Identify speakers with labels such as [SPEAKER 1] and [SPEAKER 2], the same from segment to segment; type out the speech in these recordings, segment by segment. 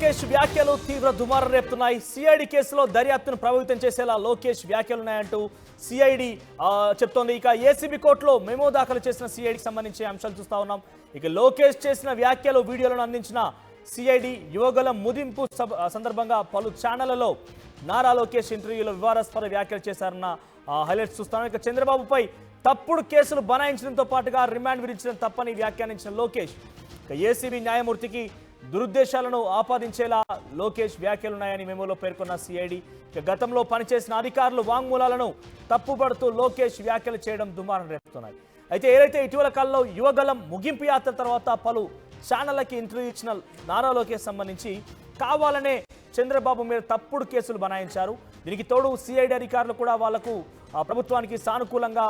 [SPEAKER 1] లోకేష్ వ్యాఖ్యలు తీవ్ర దుమారం రేపుతున్నాయి. సిఐడి కేసులో దర్యాప్తును ప్రభావితం చేసేలా లోకేష్ వ్యాఖ్యలు ఉన్నాయంటూ సిఐడి చెప్తోంది. ఇక ఏసీబీ కోర్టులో మెమో దాఖలు చేసిన సిఐడికి సంబంధించి అంశాలు చూస్తా ఉన్నాం. ఇక లోకేష్ చేసిన వ్యాఖ్యలు వీడియోలను అందించిన సిఐడి యువగల ముదింపు సందర్భంగా పలు ఛానళ్ళలో నారా లోకేష్ ఇంటర్వ్యూలో వివాదాస్పద వ్యాఖ్యలు చేశారన్న హైలైట్స్ చూస్తాం ఇక చంద్రబాబుపై తప్పుడు కేసులు బనాయించడంతో పాటుగా రిమాండ్ విధించడం తప్పని వ్యాఖ్యానించిన లోకేష్ ఇక ఏసీబీ న్యాయమూర్తికి దురుద్దేశాలను ఆపాదించేలా లోకేష్ వ్యాఖ్యలున్నాయని మెమోలో పేర్కొన్న సిఐడి గతంలో పనిచేసిన అధికారులు వాంగ్మూలాలను తప్పుపడుతూ లోకేష్ వ్యాఖ్యలు చేయడం దుమారం రేపుతున్నాయి. అయితే ఏదైతే ఇటీవల కాలంలో యువగలం ముగింపు యాత్ర తర్వాత పలు ఛానళ్ళకి ఇంటర్వ్యూ ఇచ్చిన నారా లోకేష్ సంబంధించి కావాలనే చంద్రబాబు మీద తప్పుడు కేసులు బనాయించారు. దీనికి తోడు సిఐడి అధికారులు కూడా వాళ్ళకు ప్రభుత్వానికి సానుకూలంగా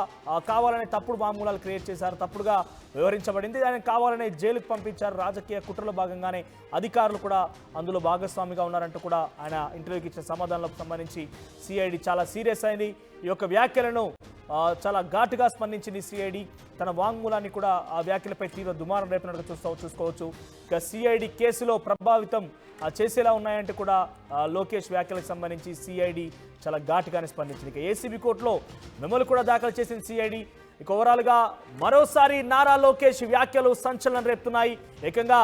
[SPEAKER 1] కావాలనే తప్పుడు వాంగ్మూలాలు క్రియేట్ చేశారు. తప్పుడుగా వివరించబడింది. ఆయన కావాలనే జైలుకు పంపించారు. రాజకీయ కుట్రలో భాగంగానే అధికారులు కూడా అందులో భాగస్వామిగా ఉన్నారంటూ కూడా ఆయన ఇంటర్వ్యూకి ఇచ్చిన సమాధానాలకు సంబంధించి సిఐడి చాలా సీరియస్ అయింది. ఈ యొక్క వ్యాఖ్యలను చాలా ఘాటుగా స్పందించింది సిఐడి తన వాంగ్మూలాన్ని కూడా ఆ వ్యాఖ్యలపై తీవ్ర దుమారం రేపినట్టుగా చూస్తూ చూసుకోవచ్చు. ఇక సిఐడి కేసులో ప్రభావితం చేసేలా ఉన్నాయంటే కూడా లోకేష్ వ్యాఖ్యలకు సంబంధించి సిఐడి చాలా ఘాటుగానే స్పందించింది. ఇక ఏసీబీ కోర్టులో మెమోలు కూడా దాఖలు చేసింది సిఐడి ఇక ఓవరాల్గా మరోసారి నారా లోకేష్ వ్యాఖ్యలు సంచలనం రేపుతున్నాయి. ఏకంగా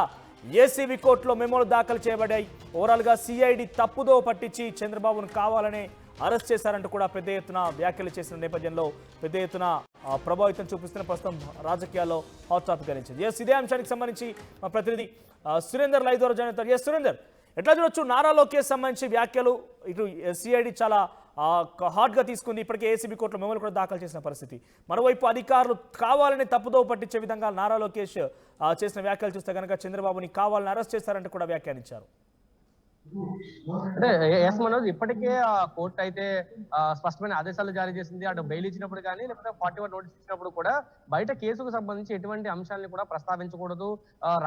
[SPEAKER 1] ఏసీబీ కోర్టులో మెమోలు దాఖలు చేయబడ్డాయి. ఓవరాల్గా సిఐడి తప్పుదో పట్టించి చంద్రబాబును కావాలనే అరెస్ట్ చేశారంటూ కూడా పెద్ద ఎత్తున వ్యాఖ్యలు చేసిన నేపథ్యంలో పెద్ద ఎత్తున ప్రభావితం చూపిస్తున్న ప్రస్తుతం రాజకీయాల్లో హాట్ టాపిక్ గణించింది ఎస్ ఇదే అంశానికి సంబంధించి మా ప్రతినిధి సురేందర్ లైదోర్ జాయిన్ అవుతారు. ఎస్ సురేందర్ ఎట్లా చూడొచ్చు నారా లోకేష్ సంబంధించి వ్యాఖ్యలు? ఇటు సిఐడి చాలా హాట్గా తీసుకుంది ఇప్పటికే ఏసీబీ కోర్టులో మెమోలు కూడా దాఖలు చేసిన పరిస్థితి. మరోవైపు అధికారులు కావాలని తప్పుదో పట్టించే విధంగా నారా లోకేష్ ఆ, చేసిన వ్యాఖ్యలు చూస్తే కనుక చంద్రబాబుని కావాలని అరెస్ట్ చేస్తారంటే కూడా వ్యాఖ్యానించారు.
[SPEAKER 2] అంటే ఎస్ మనోజ్ ఇప్పటికే ఆ కోర్టు అయితే స్పష్టమైన ఆదేశాలు జారీ చేసింది. అటు బెయిల్ ఇచ్చినప్పుడు కానీ లేకపోతే ఫార్టీ వన్ నోటీస్ ఇచ్చినప్పుడు కూడా బయట కేసుకు సంబంధించి ఎటువంటి అంశాలను కూడా ప్రస్తావించకూడదు.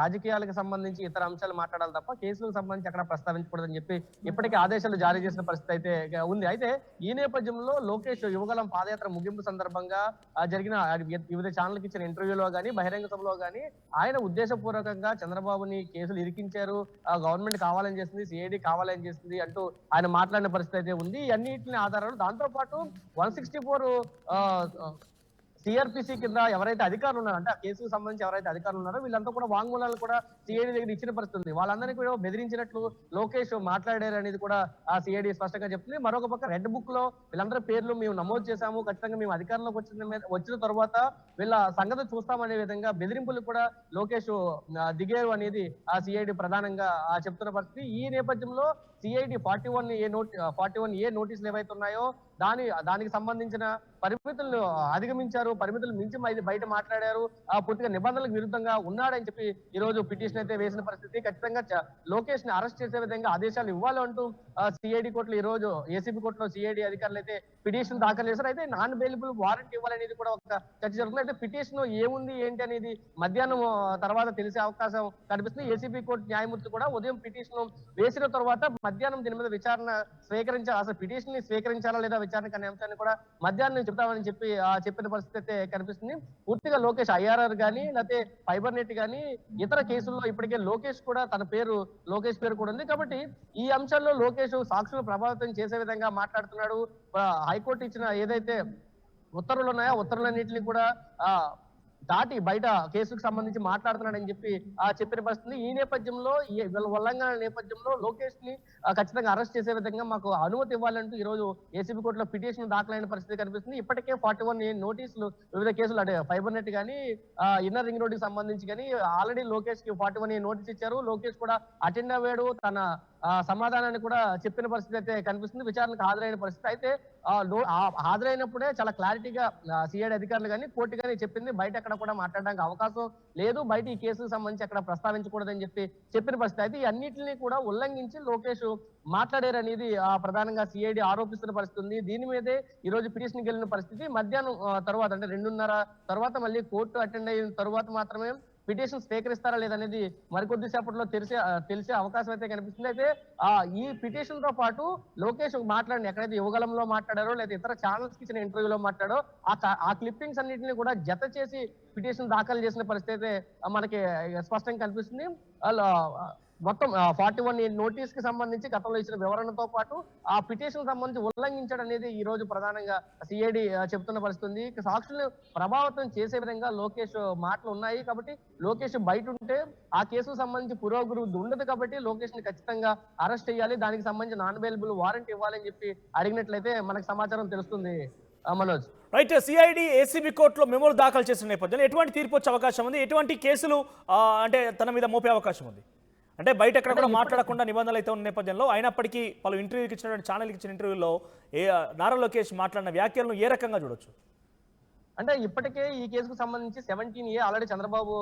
[SPEAKER 2] రాజకీయాలకు సంబంధించి ఇతర అంశాలు మాట్లాడాలి తప్ప కేసులకు సంబంధించి అక్కడ ప్రస్తావించకూడదు అని చెప్పి ఇప్పటికే ఆదేశాలు జారీ చేసిన పరిస్థితి అయితే ఉంది. అయితే ఈ నేపథ్యంలో లోకేష్ యువగలం పాదయాత్ర ముగింపు సందర్భంగా జరిగిన వివిధ ఛానల్కి ఇచ్చిన ఇంటర్వ్యూలో కానీ బహిరంగ సభలో కానీ ఆయన ఉద్దేశపూర్వకంగా చంద్రబాబుని కేసులు ఇరికించారు. గవర్నమెంట్ కావాలని చేసింది ఏది కావాలని చేసింది అంటూ ఆయన మాట్లాడిన పరిస్థితి అయితే ఉంది. అన్నింటిని ఆధారాలు దాంతో పాటు వన్ సిక్స్టీ ఫోర్ సిఆర్పిసి కింద ఎవరైతే అధికారులు ఉన్నారో అంటే ఆ కేసుకు సంబంధించి ఎవరైతే అధికారులు ఉన్నారో వీళ్ళంతా కూడా వాంగ్మూలాలు కూడా సిఐడి దగ్గర ఇచ్చిన పరిస్థితి ఉంది వాళ్ళందరినీ కూడా బెదిరించినట్లు లోకేష్ మాట్లాడారు అనేది కూడా ఆ సిఐడి స్పష్టంగా చెప్తుంది. మరొక పక్క రెడ్ బుక్లో వీళ్ళందరి పేర్లు మేము నమోదు చేశాము. ఖచ్చితంగా మేము అధికారంలోకి వచ్చిన వచ్చిన తర్వాత వీళ్ళ సంగతి చూస్తామనే విధంగా బెదిరింపులు కూడా లోకేష్ దిగారు అనేది ఆ సిఐడి ప్రధానంగా ఆ, చెప్తున్న పరిస్థితి. ఈ నేపథ్యంలో CID forty one A note forty one A నోటీసులు ఏవైతే ఉన్నాయో దాని దానికి సంబంధించిన పరిమితులను అధిగమించారు పరిమితులు మించి బయట మాట్లాడారు ఆ పూర్తిగా నిబంధనలకు విరుద్ధంగా ఉన్నాడని చెప్పి ఈ రోజు పిటిషన్ అయితే వేసిన పరిస్థితి. ఖచ్చితంగా లోకేష్ని అరెస్ట్ చేసే విధంగా ఆదేశాలు ఇవ్వాలంటూ సిఐడి కోర్టులో ఈ రోజు ఏసీబీ కోర్టులో సిఐడి అధికారులు అయితే పిటిషన్ దాఖలు చేశారు. అయితే నాన్ అవైలబుల్ వారెంట్ ఇవ్వాలనేది కూడా ఒక చర్చ జరుగుతుంది. అయితే పిటిషన్ ఏముంది ఏంటి అనేది మధ్యాహ్నం తర్వాత తెలిసే అవకాశం కనిపిస్తుంది. ఏసీబీ కోర్టు న్యాయమూర్తి కూడా ఉదయం పిటిషన్ వేసిన తర్వాత మధ్యాహ్నం దీని మీద విచారణ స్వీకరించాలి అసలు పిటిషన్ని స్వీకరించాలా లేదా విచారణ అనే అంశాన్ని కూడా మధ్యాహ్నం చెప్తామని చెప్పి ఆ, చెప్పిన పరిస్థితి అయితే కనిపిస్తుంది. పూర్తిగా లోకేష్ ఐఆర్ఆర్ గానీ లేకపోతే ఫైబర్ నెట్ గానీ ఇతర కేసుల్లో ఇప్పటికే లోకేష్ కూడా తన పేరు లోకేష్ పేరు కూడా ఉంది. కాబట్టి ఈ అంశాల్లో లోకేష్ సాక్షులు ప్రభావితం చేసే విధంగా మాట్లాడుతున్నాడు. హైకోర్టు ఇచ్చిన ఏదైతే ఉత్తర్వులు ఉన్నాయో ఉత్తర్వులన్నింటినీ కూడా ఆ దాటి బయట కేసుకు సంబంధించి మాట్లాడుతున్నాడని చెప్పి చెప్పిన పరిస్థితి. ఈ నేపథ్యంలో ఉల్లంఘన నేపథ్యంలో లోకేష్ని ఖచ్చితంగా అరెస్ట్ చేసే విధంగా మాకు అనుమతి ఇవ్వాలంటూ ఈ రోజు ఏసీబీ కోర్టులో పిటిషన్ దాఖలైన పరిస్థితి కనిపిస్తుంది. ఇప్పటికే ఫార్టీ వన్ నోటీసులు వివిధ కేసులు అంటే ఫైబర్ నెట్ కానీ ఇన్నర్ రింగ్ రోడ్కి సంబంధించి కానీ ఆల్రెడీ లోకేష్కి ఫార్టీ వన్ నోటీస్ ఇచ్చారు. లోకేష్ కూడా అటెండ్ అయ్యాడు తన సమాధానాన్ని కూడా చెప్పిన పరిస్థితి అయితే కనిపిస్తుంది విచారణకు హాజరైన పరిస్థితి. అయితే హాజరైనప్పుడే చాలా క్లారిటీగా సిఐడి అధికారులు కానీ కోర్టు కానీ చెప్పింది. బయట ఎక్కడ కూడా మాట్లాడడానికి అవకాశం లేదు. బయట ఈ కేసుకు సంబంధించి అక్కడ ప్రస్తావించకూడదని చెప్పి చెప్పిన పరిస్థితి. అయితే ఈ అన్నింటినీ కూడా ఉల్లంఘించి లోకేష్ మాట్లాడారు అనేది ఆ, ప్రధానంగా సిఐడి ఆరోపిస్తున్న పరిస్థితి ఉంది. దీని మీదే ఈ రోజు పిటిషన్ వెళ్ళిన పరిస్థితి. మధ్యాహ్నం తర్వాత అంటే రెండున్నర తర్వాత మళ్ళీ కోర్టు అటెండ్ అయిన తర్వాత మాత్రమే పిటిషన్ స్వీకరిస్తారా లేదనేది మరికొద్ది సేపట్లో తెలిసే తెలిసే అవకాశం అయితే కనిపిస్తుంది. అయితే ఆ ఈ పిటిషన్తో పాటు లోకేష్ మాట్లాడిన ఎక్కడైతే యువగలంలో మాట్లాడారో లేదా ఇతర ఛానల్స్కి ఇచ్చిన ఇంటర్వ్యూలో మాట్లాడో ఆ ఆ క్లిప్పింగ్స్ అన్నింటినీ కూడా జత చేసి పిటిషన్ దాఖలు చేసిన పరిస్థితి అయితే మనకి స్పష్టంగా కనిపిస్తుంది. మొత్తం ఫార్టీ వన్ నోటీస్కి సంబంధించి గతంలో ఇచ్చిన వివరణతో పాటు ఆ పిటిషన్ సంబంధించి ఉల్లంఘించడం అనేది ఈ రోజు ప్రధానంగా సిఐడి చెప్తున్న పరిస్థితుంది. సాక్షులను ప్రభావితం చేసే విధంగా లోకేష్ మాటలు ఉన్నాయి కాబట్టి లోకేష్ బయట ఉంటే ఆ కేసుకు సంబంధించి పురోగతి ఉండదు కాబట్టి లోకేష్ని ఖచ్చితంగా అరెస్ట్ చేయాలి. దానికి సంబంధించి నాన్ అవైలబుల్ వారెంట్ ఇవ్వాలని చెప్పి అడిగినట్లయితే మనకు సమాచారం తెలుస్తుంది. మనోజ్.
[SPEAKER 1] రైట్ సిఐడి ఏసీబీ కోర్టులో మెమోలు దాఖలు చేసిన నేపథ్యంలో ఎటువంటి తీర్పు వచ్చే అవకాశం ఉంది? ఎటువంటి కేసులు అంటే తన మీద మోపే అవకాశం ఉంది? అంటే బయట ఎక్కడ కూడా మాట్లాడకుండా నిబంధనలు అయితే ఉన్న నేపథ్యంలో అయినప్పటికీ పలు ఇంటర్వ్యూకి ఇచ్చినటువంటి ఛానల్కి ఇచ్చిన ఇంటర్వ్యూలో ఏ నారా లోకేష్ మాట్లాడిన వ్యాఖ్యలను ఏ రకంగా చూడొచ్చు?
[SPEAKER 2] అంటే ఇప్పటికే ఈ కేసుకు సంబంధించి సెవెంటీన్ ఏ ఆల్రెడీ చంద్రబాబు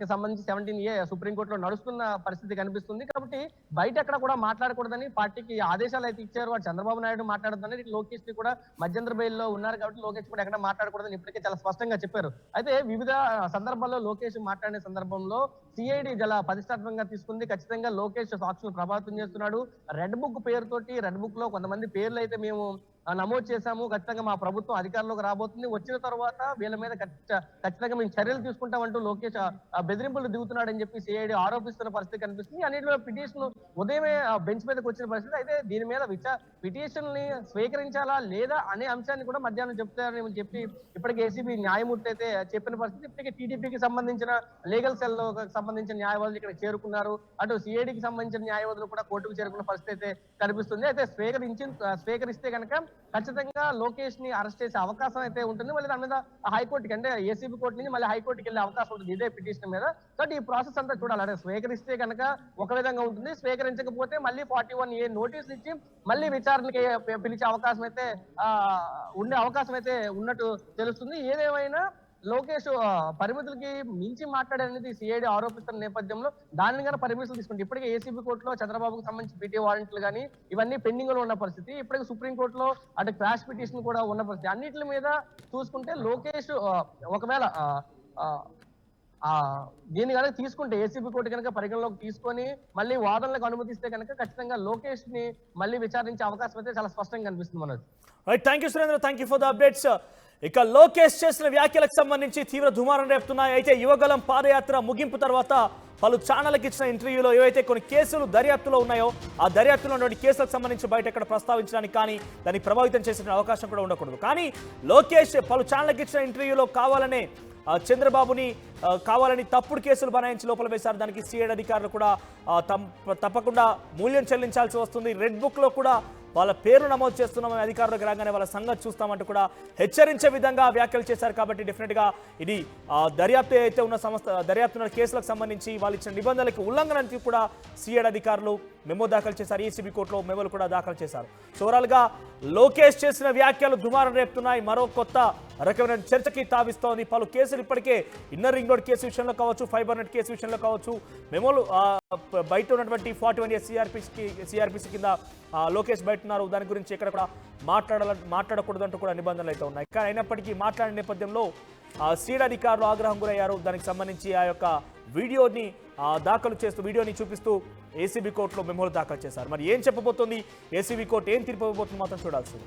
[SPEAKER 2] కి సంబంధించి సెవెంటీన్ ఏ సుప్రీంకోర్టులో నడుస్తున్న పరిస్థితి కనిపిస్తుంది. కాబట్టి బయట ఎక్కడ కూడా మాట్లాడకూడదని పార్టీకి ఆదేశాలు అయితే ఇచ్చారు. వాడు చంద్రబాబు నాయుడు మాట్లాడదని ఇటు లోకేష్ని కూడా మధ్యంతర బెయిల్లో ఉన్నారు కాబట్టి లోకేష్ కూడా ఎక్కడ మాట్లాడకూడదని ఇప్పటికే చాలా స్పష్టంగా చెప్పారు. అయితే వివిధ సందర్భాల్లో లోకేష్ మాట్లాడిన సందర్భంలో సిఐడి చాలా ప్రతిష్టాత్మకంగా తీసుకుంది. ఖచ్చితంగా లోకేష్ సాక్షులు ప్రభావితం చేస్తున్నాడు. రెడ్ బుక్ పేరుతోటి రెడ్ బుక్లో కొంతమంది పేర్లు అయితే మేము నమోదు చేశాము. ఖచ్చితంగా మా ప్రభుత్వం అధికారంలోకి రాబోతుంది. వచ్చిన తర్వాత వీళ్ళ మీద ఖచ్చితంగా మేము చర్యలు తీసుకుంటామంటూ లోకేష్ ఆ- బెదిరింపులు దిగుతున్నాడని చెప్పి సిఐడి ఆరోపిస్తున్న పరిస్థితి కనిపిస్తుంది. అన్నింటిలో పిటిషన్ ఉదయమే బెంచ్ మీదకి వచ్చిన పరిస్థితి. అయితే దీని మీద విచార పిటిషన్ని స్వీకరించాలా లేదా అనే అంశాన్ని కూడా మధ్యాహ్నం చెప్తారని చెప్పి ఇప్పటికే ఏసీబీ న్యాయమూర్తి అయితే చెప్పిన పరిస్థితి. ఇప్పటికే టీడీపీకి సంబంధించిన లీగల్ సెల్ సంబంధించిన న్యాయవాదులు ఇక్కడ చేరుకున్నారు. అటు సిఐడికి సంబంధించిన న్యాయవాదులు కూడా కోర్టుకు చేరుకున్న పరిస్థితి అయితే కనిపిస్తుంది. అయితే స్వీకరించి స్వీకరిస్తే కనుక ఖచ్చితంగా లోకేష్ని అరెస్ట్ చేసే అవకాశం అయితే ఉంటుంది. మళ్ళీ దాని మీద హైకోర్టుకి అంటే ఏసీబీ కోర్టు నుంచి మళ్ళీ హైకోర్టుకి వెళ్ళే అవకాశం ఉంటుంది ఇదే పిటిషన్ మీద. కాబట్టి ఈ ప్రాసెస్ అంతా చూడాలి. అంటే స్వీకరిస్తే కనుక ఒక విధంగా ఉంటుంది. స్వీకరించకపోతే మళ్ళీ ఫార్టీ వన్ ఏ నోటీస్ ఇచ్చి మళ్ళీ విచారణ అధికారులకి పిలిచే అవకాశం అయితే ఆ ఉండే అవకాశం అయితే ఉన్నట్టు తెలుస్తుంది. ఏదేమైనా లోకేష్ పరిమితులకి మించి మాట్లాడనేది సిఐడి ఆరోపిస్తున్న నేపథ్యంలో దానిని కానీ పరిమితులు తీసుకుంటే ఇప్పటికే ఏసీబీ కోర్టులో చంద్రబాబుకు సంబంధించి పీటీ వారెంట్లు కానీ ఇవన్నీ పెండింగ్లో ఉన్న పరిస్థితి. ఇప్పటికే సుప్రీం కోర్టులో అటు క్రాష్ పిటిషన్ కూడా ఉన్న పరిస్థితి. అన్నిటి మీద చూసుకుంటే లోకేష్ ఒకవేళ దీన్ని కనుక తీసుకుంటే ఏసీబీ కోర్టు కనుక పరిగణలోకి తీసుకొని మళ్ళీ వాదనలకు అనుమతిస్తే కనుక ఖచ్చితంగా లోకేష్ని మళ్ళీ విచారించే అవకాశం అయితే చాలా స్పష్టంగా కనిపిస్తుంది Manoj
[SPEAKER 1] right thank you Surendra thank you for the updates ఇక లోకేష్ చేసిన వ్యాఖ్యలకు సంబంధించి తీవ్ర దుమారం రేపుతున్నాయి. అయితే యువగలం పాదయాత్ర ముగింపు తర్వాత పలు ఛానళ్ళకి ఇచ్చిన ఇంటర్వ్యూలో ఏవైతే కొన్ని కేసులు దర్యాప్తులో ఉన్నాయో ఆ దర్యాప్తులో ఉన్నటువంటి కేసులకు సంబంధించి బయట ఎక్కడ ప్రస్తావించడానికి కానీ దాన్ని ప్రభావితం చేసే అవకాశం కూడా ఉండకూడదు. కానీ లోకేష్ పలు ఛానళ్ళకి ఇచ్చిన ఇంటర్వ్యూలో కావాలనే చంద్రబాబుని కావాలని తప్పుడు కేసులు బనాయించి లోపల వేశారు. దానికి సిఐడి అధికారులు కూడా తప్పకుండా మూల్యం చెల్లించాల్సి వస్తుంది. రెడ్ బుక్లో కూడా వాళ్ళ పేరు నమోదు చేస్తున్నామని అధికారులకు రాగానే వాళ్ళ సంగతి చూస్తామంటూ కూడా హెచ్చరించే విధంగా వ్యాఖ్యలు చేశారు. కాబట్టి డెఫినెట్గా ఇది దర్యాప్తు అయితే ఉన్న సంస్థ దర్యాప్తున్న కేసులకు సంబంధించి వాళ్ళు ఇచ్చిన నిబంధనలకు ఉల్లంఘనకి కూడా సిఐడి అధికారులు మెమో దాఖలు చేశారు. ఈసీబీ కోర్టులో మెమోలు కూడా దాఖలు చేశారు. సో ఓవరాల్గా లోకేష్ చేసిన వ్యాఖ్యలు దుమారం రేపుతున్నాయి. మరో కొత్త రకమైన చర్చకి తావిస్తోంది. పలు కేసులు ఇప్పటికే ఇన్నర్ రింగ్ రోడ్ కేసు విషయంలో కావచ్చు ఫైబర్ నెట్ కేసు విషయంలో కావచ్చు మెమోలు బయట ఉన్నటువంటి forty one year CrPC CrPC కింద లోకేష్ బయట ఉన్నారు. దాని గురించి ఎక్కడ కూడా మాట్లాడాల మాట్లాడకూడదు అంటూ కూడా నిబంధనలు అయితే ఉన్నాయి. కానీ అయినప్పటికీ మాట్లాడిన నేపథ్యంలో సీడ్ అధికారులు ఆగ్రహం గురయ్యారు. దానికి సంబంధించి ఆ యొక్క వీడియోని దాఖలు చేస్తూ వీడియోని చూపిస్తూ ఏసీబీ కోర్టులో మెమోలు దాఖలు చేశారు. మరి ఏం చెప్పబోతోంది? ఏసీబీ కోర్టు ఏం తీర్పు మాత్రం చూడాల్సింది